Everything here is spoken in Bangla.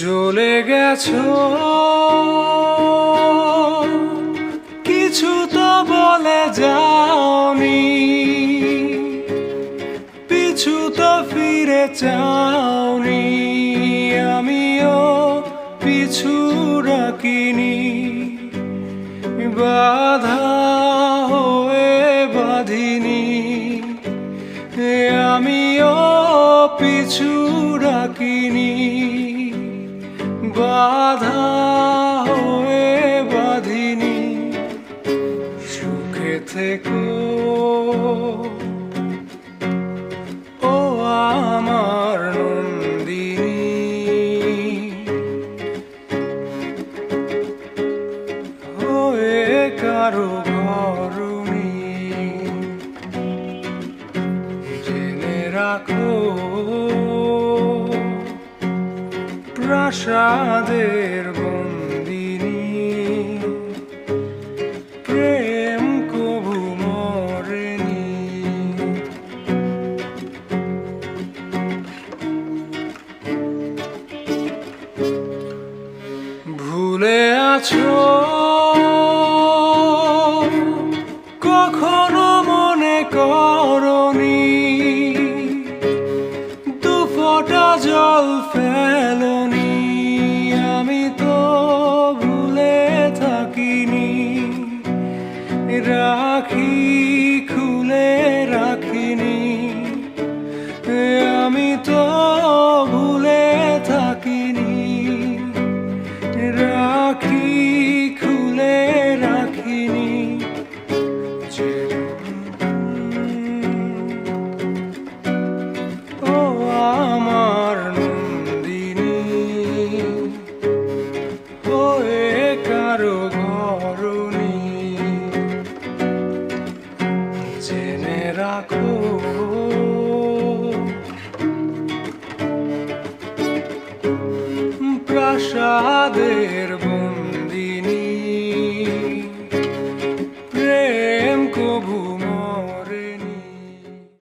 চলে গেছো। কিছু তো বলে যাওনি। পিছু তো ফিরে চাওনি। আমিও পিছু রাখিনি বাধা হয়ে বাঁধিনি। আমিও পিছু রাখিনি বাধা হয়ে বাঁধিনি। সুখে থেকো। ও আমার হয়ে কারও ঘরণী জেনে রাখো প্রাসাদের বন্দিনী। প্রেম কবু মরেনি। ভুলে আছো রাখি। রাখো। প্রাসাদের